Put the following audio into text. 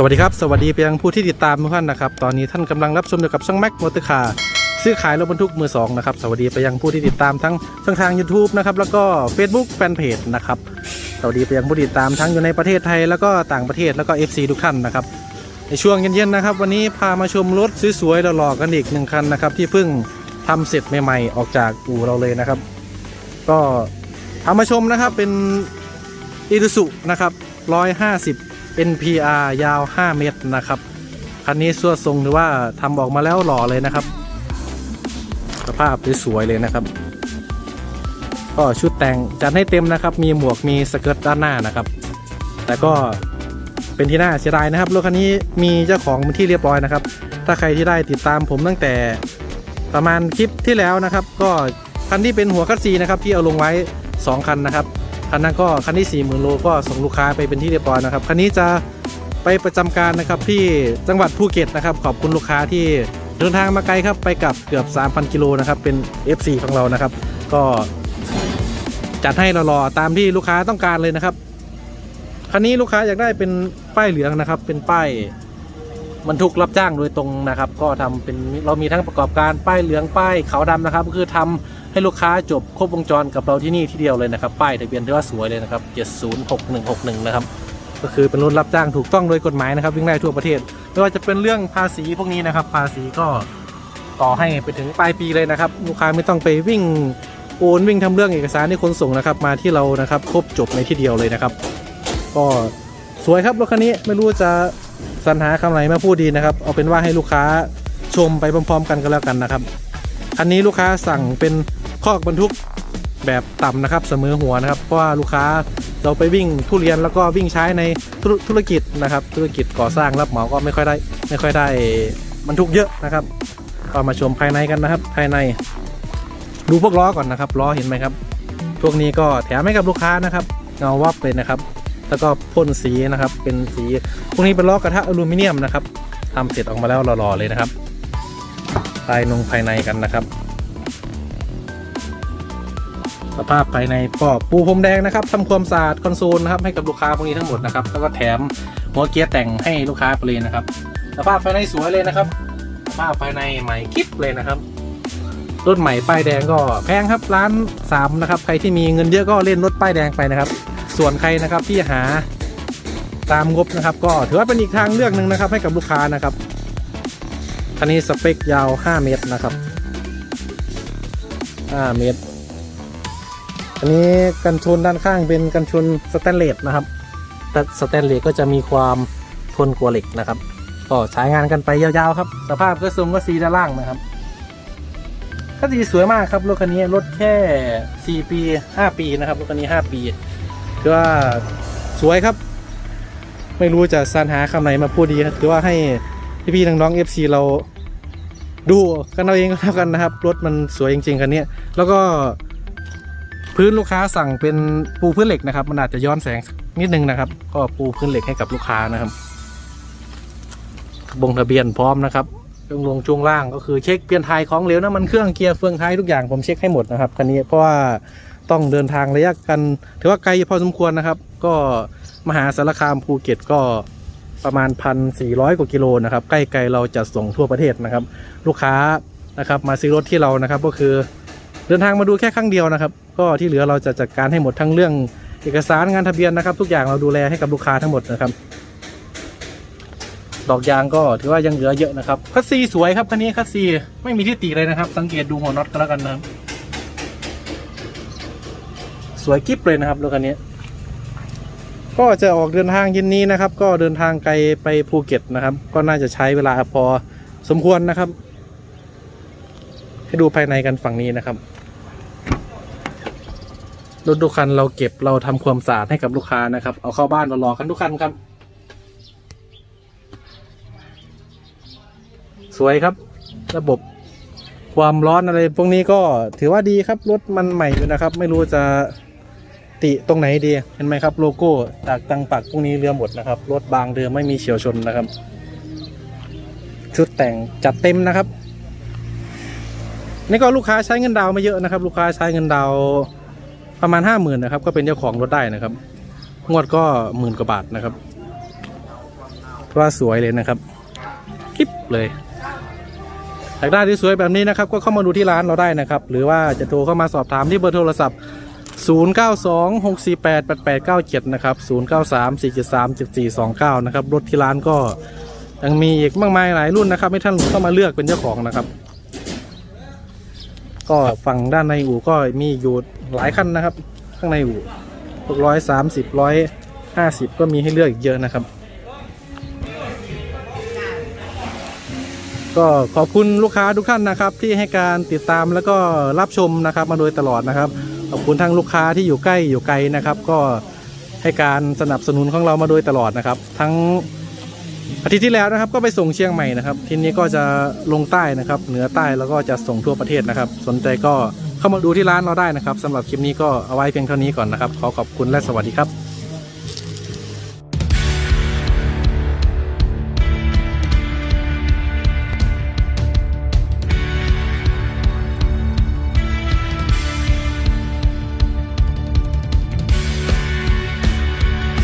สวัสดีครับ สวัสดีไปยังผู้ที่ติดตามทุกท่านนะครับ ตอนนี้ท่านกำลังรับชมอยู่กับช่องแม็กมอเตอร์คาร์ซื้อขายรถบรรทุกมือสองนะครับ สวัสดีไปยังผู้ที่ติดตามทั้งช่องทาง YouTube นะครับ แล้วก็ Facebook แฟนเพจนะครับ สวัสดีไปยังผู้ติดตามทั้งอยู่ในประเทศไทยแล้วก็ต่างประเทศแล้วก็ FC ทุกท่านนะครับ ในช่วงเย็นๆนะครับ วันนี้พามาชมรถสวยๆหล่อๆกันอีกหนึ่งคันนะครับที่เพิ่งทำเสร็จใหม่ๆออกจากอู่เราเลยนะครับ ก็พามาชมนะครับเป็นอี u สุนะครับ150 NPR ยาว 5 เมตรนะครับ คันนี้สวดทรงหรือว่าทำออกมาแล้วหล่อเลยนะครับ สภาพสวยๆเลยนะครับ ก็ชุดแต่งจัดให้เต็มนะครับ มีหมวกมีสเกิร์ตด้านหน้านะครับ แต่ก็เป็นที่น่าเสียดายนะครับรถคันนี้มีเจ้าของเป็นที่เรียบร้อยนะครับ ถ้าใครที่ได้ติดตามผมตั้งแต่ประมาณคลิปที่แล้วนะครับ ก็คันที่เป็นหัวคัสซีนะครับที่เอาลงไว้ 2 คันนะครับ คันนั้นก็คันที่ 4 0,000โลก็ส่งลูกค้าไปเป็นที่เรียบร้อยนะครับคันนี้จะไปประจำการนะครับที่จังหวัดภูเก็ตนะครับ ขอบคุณลูกค้าที่เดินทางมาไกลครับไปกับเกือบ 3,000 กิโลนะครับเป็น FC ของเรานะครับ ก็จัดให้รอๆตามที่ลูกค้าต้องการเลยนะครับคันนี้ลูกค้าอยากได้เป็นป้ายเหลืองนะครับ เป็นป้าย บรรทุกรับจ้างโดยตรงนะครับ ก็ทำเป็นเรามีทั้งประกอบการป้ายเหลืองป้ายขาวดำนะครับ ก็คือทำให้ลูกค้าจบครบวงจรกับเราที่นี่ที่เดียวเลยนะครับ ป้ายทะเบียนถือว่าสวยเลยนะครับ 706161 นะครับก็คือเป็นรถรับจ้างถูกต้องโดยกฎหมายนะครับวิ่งได้ทั่วประเทศไม่ว่าจะเป็นเรื่องภาษีพวกนี้นะครับ ภาษีก็ต่อให้ไปถึงปลายปีเลยนะครับ ลูกค้าไม่ต้องไปวิ่งโอนวิ่งทำเรื่องเอกสารให้คนส่งนะครับ มาที่เรานะครับครบจบในที่เดียวเลยนะครับ ก็สวยครับรถคันนี้ไม่รู้จะ สรรหาคำไหนมาพูดดีนะครับ เอาเป็นว่าให้ลูกค้าชมไปพร้อม ๆ กันก็แล้วกันนะครับคันนี้ลูกค้าสั่งเป็นคอกบรรทุกแบบต่ำนะครับเสมอหัวนะครับ เพราะว่าลูกค้าเราไปวิ่งทุเรียนแล้วก็วิ่งใช้ในธุรธุรกิจนะครับ ธุรกิจก่อสร้างรับเหมาก็ไม่ค่อยได้ไม่ค่อยได้บรรทุกเยอะนะครับก็มาชมภายในกันนะครับ ภายใน ดูพวกล้อก่อนนะครับล้อเห็นไหมครับพวกนี้ก็แถมให้กับลูกค้านะครับเงาวับเลยนะครับ แล้วก็พ่นสีนะครับ เป็นสีพวกนี้เป็นล้อกระทะอลูมิเนียมนะครับทำเสร็จออกมาแล้วหล่อๆเลยนะครับภายนงภายในกันนะครับ สภาพภายในก็ปูพรมแดงนะครับทำความสะอาดคอนโซลนะครับให้กับลูกค้าพวกนี้ทั้งหมดนะครับ แล้วก็แถมหัวเกียร์แต่งให้ลูกค้าไปเลยนะครับ สภาพภายในสวยเลยนะครับ สภาพภายในใหม่คลิปเลยนะครับรถใหม่ป้ายแดงก็แพงครับร้านสามนะครับ ใครที่มีเงินเยอะก็เล่นรถป้ายแดงไปนะครับ ส่วนใครนะครับที่หาตามงบนะครับ ก็ถือว่าเป็นอีกทางเลือกหนึ่งนะครับ ให้กับลูกค้านะครับคันนี้สเปคยาว 5 เมตรนะครับ 5 เมตร อันนี้กันชนด้านข้างเป็นกันชนสแตนเลสนะครับ แต่สแตนเลสก็จะมีความทนกว่าเหล็กนะครับ ก็ใช้งานกันไปยาวๆครับ สภาพก็ทรงก็สีด้านล่างนะครับก็สีสวยมากครับรถคันนี้รถแค่ 4 ปี 5 ปีนะครับรถคันนี้ 5 ปี คือว่าสวยครับ ไม่รู้จะสรรหาคำไหนมาพูดดีครับคือว่าให้พี่ๆน้องๆ FC เราดูกันเอาเองก็แล้วกันนะครับ รถมันสวยจริงๆคันนี้แล้วก็พื้นลูกค้าสั่งเป็นปูพื้นเหล็กนะครับ มันอาจจะย้อนแสงนิดนึงนะครับ ก็ปูพื้นเหล็กให้กับลูกค้านะครับบงทะเบียนพร้อมนะครับช่วงลงช่วงล่างก็คือเช็คเปลี่ยนไทยของเหลวน้ำมันเครื่องเกียร์เฟืองท้ายทุกอย่างผมเช็คให้หมดนะครับคันนี้เพราะว่า ต้องเดินทางระยะกัน ถือว่าไกลพอสมควรนะครับ ก็มหาสารคามภูเก็ตก็ประมาณพันสี่ร้อยกว่ากิโลนะครับ ใกล้ๆเราจะส่งทั่วประเทศนะครับ ลูกค้านะครับมาซื้อรถที่เรานะครับ ก็คือเดินทางมาดูแค่ครั้งเดียวนะครับ ก็ที่เหลือเราจะจัดการให้หมดทั้งเรื่องเอกสารงานทะเบียนนะครับ ทุกอย่างเราดูแลให้กับลูกค้าทั้งหมดนะครับ ดอกยางก็ถือว่ายังเหลือเยอะนะครับคัสซีสวยครับคันนี้คัสซีไม่มีที่ติเลยนะครับ สังเกตดูหัวน็อตก็แล้วกันนะครับ วยกิ๊บเลยนะครับรถคันนี้ ก็จะออกเดินทางเย็นนี้นะครับ ก็เดินทางไกลไปภูเก็ตนะครับ ก็น่าจะใช้เวลาพอสมควรนะครับ ให้ดูภายในกันฝั่งนี้นะครับรถทุกคันเราเก็บเราทำความสะอาดให้กับลูกค้านะครับ เอาเข้าบ้านรอๆกันทุกคันครับ สวยครับ ระบบความร้อนอะไรพวกนี้ก็ถือว่าดีครับ รถมันใหม่อยู่นะครับ ไม่รู้จะ ติตรงไหนดีเห็นไหมครับ โลโก้ตากตังปักพวกนี้เรือหมดนะครับรถบางเดิมไม่มีเฉียวชนนะครับ ชุดแต่งจัดเต็มนะครับ นี่ก็ลูกค้าใช้เงินดาวไม่เยอะนะครับ ลูกค้าใช้เงินดาวประมาณห้าหมื่นนะครับ ก็เป็นเจ้าของรถได้นะครับ งวดก็หมื่นกว่าบาทนะครับรว่าสวยเลยนะครับคลิปเลยอยากได้ที่สวยแบบนี้นะครับ ก็เข้ามาดูที่ร้านเราได้นะครับ หรือว่าจะโทรเข้ามาสอบถามที่เบอร์โทรศัพท์ 0926488897 นะครับ 0934737429 นะครับ รถที่ร้านก็ยังมีอีกมากมายหลายรุ่นนะครับ ให้ท่านเข้ามาเลือกเป็นเจ้าของนะครับ ก็ฝั่งด้านในอู่ก็มีอยู่หลายคันนะครับ ข้างในอู่ร้อยสามสิบร้อยห้าสิบก็มีให้เลือกอีกเยอะนะครับ ก็ขอบคุณลูกค้าทุกท่านนะครับ ที่ให้การติดตามแล้วก็รับชมนะครับ มาโดยตลอดนะครับ ขอบคุณทั้งลูกค้าที่อยู่ใกล้อยู่ไกลนะครับ ก็ให้การสนับสนุนของเรามาโดยตลอดนะครับ ทั้งอาทิตย์ที่แล้วนะครับ ก็ไปส่งเชียงใหม่นะครับ ทีนี้ก็จะลงใต้นะครับ เหนือใต้แล้วก็จะส่งทั่วประเทศนะครับ สนใจก็เข้ามาดูที่ร้านเราได้นะครับสำหรับคลิปนี้ก็เอาไว้เพียงเท่านี้ก่อนนะครับ ขอขอบคุณและสวัสดีครับ